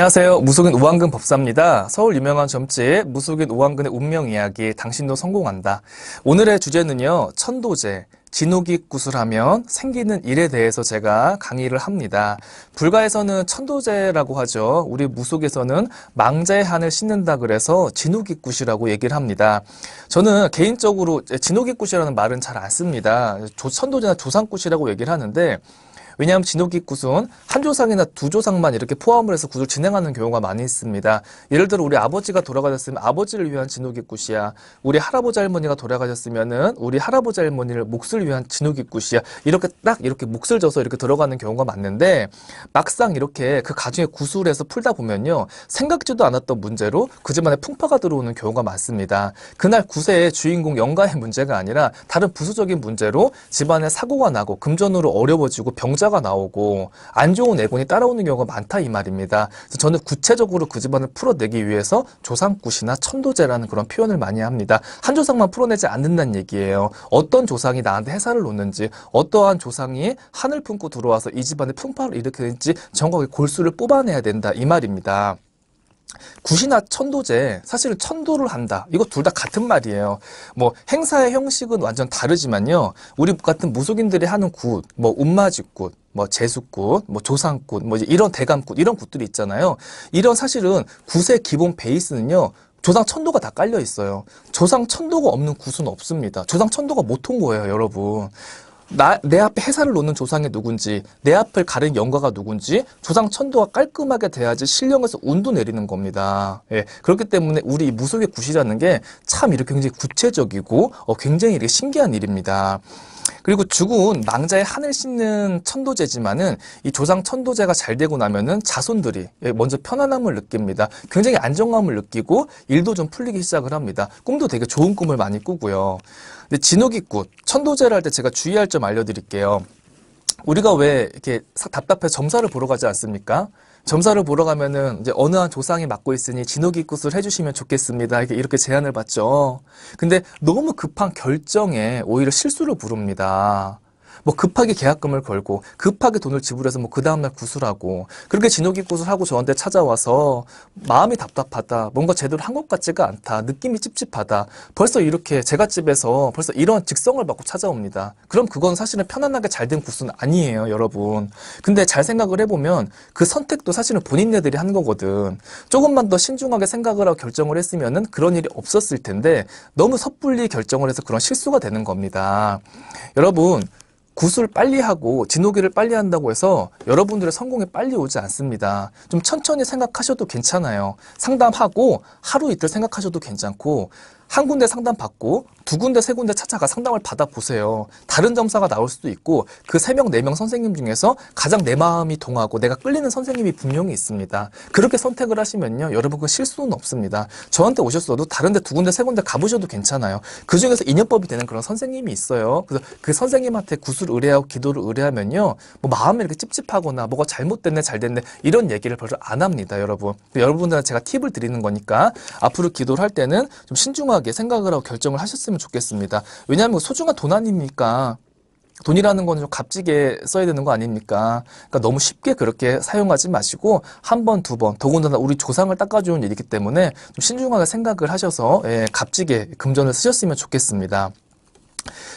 안녕하세요. 무속인 오한근 법사입니다. 서울 유명한 점집 무속인 오한근의 운명 이야기 당신도 성공한다. 오늘의 주제는요. 천도제, 진호기 구슬하면 생기는 일에 대해서 제가 강의를 합니다. 불가에서는 천도제라고 하죠. 우리 무속에서는 망자의 한을 씻는다 그래서 진호기굿이라고 얘기를 합니다. 저는 개인적으로 진호기굿이라는 말은 잘 안 씁니다. 조- 천도제나 조상굿이라고 얘기를 하는데 왜냐하면 진호기 굿은 한 조상이나 두 조상만 이렇게 포함을 해서 굿을 진행하는 경우가 많이 있습니다. 예를 들어 우리 아버지가 돌아가셨으면 아버지를 위한 진호기 굿이야. 우리 할아버지 할머니가 돌아가셨으면은 우리 할아버지 할머니를 몫을 위한 진호기 굿이야. 이렇게 딱 이렇게 몫을 져서 이렇게 들어가는 경우가 많은데 막상 이렇게 그 가중에 구술을 해서 풀다 보면요. 생각지도 않았던 문제로 그 집안에 풍파가 들어오는 경우가 많습니다. 그날 굿의 주인공 영가의 문제가 아니라 다른 부수적인 문제로 집안에 사고가 나고 금전으로 어려워지고 병자 가 나오고 안 좋은 애군이 따라오는 경우가 많다 이 말입니다. 그래서 저는 구체적으로 그 집안을 풀어내기 위해서 조상굿이나 천도제라는 그런 표현을 많이 합니다. 한 조상만 풀어내지 않는다는 얘기예요. 어떤 조상이 나한테 해사를 놓는지 어떠한 조상이 한을 품고 들어와서 이 집안에 풍파를 일으키는지 정확하게 골수를 뽑아내야 된다 이 말입니다. 굿이나 천도제 사실은 천도를 한다. 이거 둘 다 같은 말이에요. 뭐 행사의 형식은 완전 다르지만요. 우리 같은 무속인들이 하는 굿뭐 운마지굿 뭐 재수굿 뭐 조상굿 뭐 이런 대감굿 이런 굿들이 있잖아요. 이런 사실은 굿의 기본 베이스는요. 조상 천도가 다 깔려 있어요. 조상 천도가 없는 굿은 없습니다. 조상 천도가 못 온 거예요 여러분 나, 내 앞에 해사를 놓는 조상이 누군지, 내 앞을 가른 영가가 누군지, 조상 천도가 깔끔하게 돼야지 신령에서 운도 내리는 겁니다. 예, 그렇기 때문에 우리 이 무속의 굿이라는 게 참 이렇게 굉장히 구체적이고, 어, 굉장히 이렇게 신기한 일입니다. 그리고 죽은 망자의 한을 씻는 천도제지만은 이 조상 천도제가 잘 되고 나면은 자손들이 예, 먼저 편안함을 느낍니다. 굉장히 안정감을 느끼고 일도 좀 풀리기 시작을 합니다. 꿈도 되게 좋은 꿈을 많이 꾸고요. 근데 진호기굿 천도제를 할 때 제가 주의할 점 알려드릴게요. 우리가 왜 이렇게 사- 답답해 점사를 보러 가지 않습니까? 점사를 보러 가면은 이제 어느 한 조상이 맡고 있으니 진호기 굿을 해주시면 좋겠습니다. 이렇게, 이렇게 제안을 받죠. 근데 너무 급한 결정에 오히려 실수를 부릅니다. 뭐 급하게 계약금을 걸고 급하게 돈을 지불해서 뭐 그 다음날 구술하고 그렇게 진호기 구술하고 저한테 찾아와서 마음이 답답하다 뭔가 제대로 한 것 같지가 않다 느낌이 찝찝하다 벌써 이렇게 제가 집에서 벌써 이런 직성을 받고 찾아옵니다. 그럼 그건 사실은 편안하게 잘 된 구슬은 아니에요 여러분. 근데 잘 생각을 해보면 그 선택도 사실은 본인네들이 한 거거든. 조금만 더 신중하게 생각을 하고 결정을 했으면은 그런 일이 없었을 텐데 너무 섣불리 결정을 해서 그런 실수가 되는 겁니다. 여러분 구슬 빨리 하고 진호기를 빨리 한다고 해서 여러분들의 성공이 빨리 오지 않습니다. 좀 천천히 생각하셔도 괜찮아요. 상담하고 하루 이틀 생각하셔도 괜찮고 한 군데 상담 받고 두 군데 세 군데 찾아가 상담을 받아 보세요. 다른 점사가 나올 수도 있고 그 세 명 네 명 선생님 중에서 가장 내 마음이 동하고 내가 끌리는 선생님이 분명히 있습니다. 그렇게 선택을 하시면요. 여러분 그 실수는 없습니다. 저한테 오셨어도 다른 데 두 군데 세 군데 가보셔도 괜찮아요. 그 중에서 인연법이 되는 그런 선생님이 있어요. 그래서 그 선생님한테 구슬 의뢰하고 기도를 의뢰하면요. 뭐 마음이 이렇게 찝찝하거나 뭐가 잘못됐네 잘 됐네 이런 얘기를 별로 안 합니다. 여러분. 여러분들한테 제가 팁을 드리는 거니까 앞으로 기도를 할 때는 좀 신중하게 생각을 하고 결정을 하셨으면 좋겠습니다. 왜냐하면 소중한 돈 아닙니까? 돈이라는 건좀 값지게 써야 되는 거 아닙니까? 그러니까 너무 쉽게 그렇게 사용하지 마시고 한 번, 두 번, 더군다나 우리 조상을 닦아주는 일이기 때문에 좀 신중하게 생각을 하셔서 예, 값지게 금전을 쓰셨으면 좋겠습니다.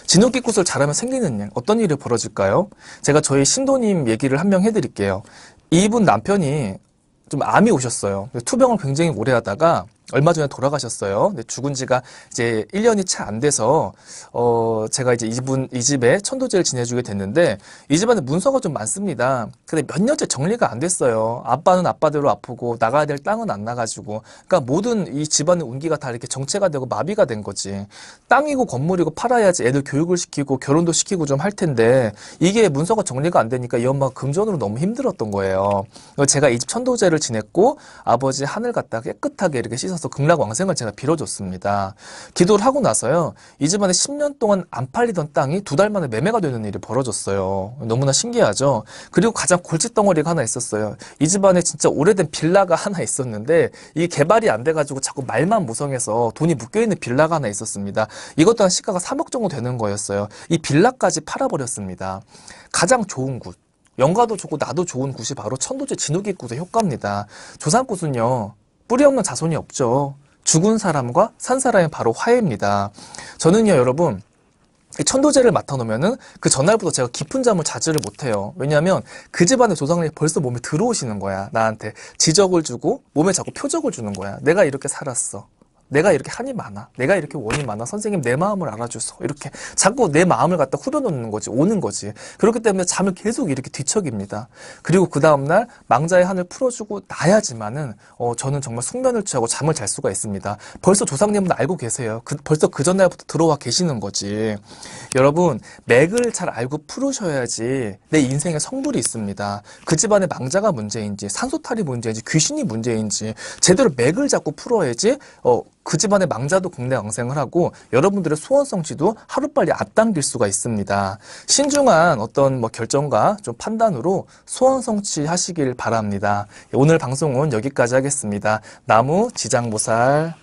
진흙기 굿을 잘하면 생기는 일, 어떤 일이 벌어질까요? 제가 저희 신도님 얘기를 한 명 해드릴게요. 이분 남편이 좀 암이 오셨어요. 투병을 굉장히 오래 하다가 얼마 전에 돌아가셨어요. 근데 죽은 지가 이제 1년이 채 안 돼서, 어, 제가 이제 이분, 이 집에 천도제를 지내주게 됐는데, 이 집안에 문서가 좀 많습니다. 근데 몇 년째 정리가 안 됐어요. 아빠는 아빠대로 아프고, 나가야 될 땅은 안 나가지고. 그러니까 모든 이 집안의 운기가 다 이렇게 정체가 되고 마비가 된 거지. 땅이고 건물이고 팔아야지 애들 교육을 시키고 결혼도 시키고 좀 할 텐데, 이게 문서가 정리가 안 되니까 이 엄마가 금전으로 너무 힘들었던 거예요. 제가 이 집 천도제를 지냈고, 아버지 하늘 갖다 깨끗하게 이렇게 씻 어서 극락왕생을 제가 빌어줬습니다. 기도를 하고 나서요, 이 집안에 10년 동안 안 팔리던 땅이 두 달 만에 매매가 되는 일이 벌어졌어요. 너무나 신기하죠? 그리고 가장 골칫덩어리가 하나 있었어요. 이 집안에 진짜 오래된 빌라가 하나 있었는데, 이게 개발이 안 돼가지고 자꾸 말만 무성해서 돈이 묶여있는 빌라가 하나 있었습니다. 이것 또한 시가가 3억 정도 되는 거였어요. 이 빌라까지 팔아버렸습니다. 가장 좋은 곳. 영가도 좋고 나도 좋은 굿이 바로 천도제 진흙이 굿의 효과입니다. 조상굿은요 뿌리 없는 자손이 없죠. 죽은 사람과 산 사람이 바로 화해입니다. 저는요 여러분 이 천도제를 맡아놓으면은 그 전날부터 제가 깊은 잠을 자지를 못해요. 왜냐하면 그 집안의 조상님이 벌써 몸에 들어오시는 거야. 나한테 지적을 주고 몸에 자꾸 표적을 주는 거야. 내가 이렇게 살았어. 내가 이렇게 한이 많아. 내가 이렇게 원이 많아. 선생님 내 마음을 알아주소. 이렇게 자꾸 내 마음을 갖다 후벼놓는 거지. 오는 거지. 그렇기 때문에 잠을 계속 이렇게 뒤척입니다. 그리고 그 다음날 망자의 한을 풀어주고 나야지만은 어, 저는 정말 숙면을 취하고 잠을 잘 수가 있습니다. 벌써 조상님은 알고 계세요. 그- 벌써 그 전날부터 들어와 계시는 거지. 여러분 맥을 잘 알고 풀으셔야지 내 인생에 성불이 있습니다. 그 집안의 망자가 문제인지 산소탈이 문제인지 귀신이 문제인지 제대로 맥을 잡고 풀어야지 어, 그 집안의 망자도 공내왕생을 하고 여러분들의 소원 성취도 하루빨리 앞당길 수가 있습니다. 신중한 어떤 뭐 결정과 좀 판단으로 소원 성취 하시길 바랍니다. 오늘 방송은 여기까지 하겠습니다. 나무 지장보살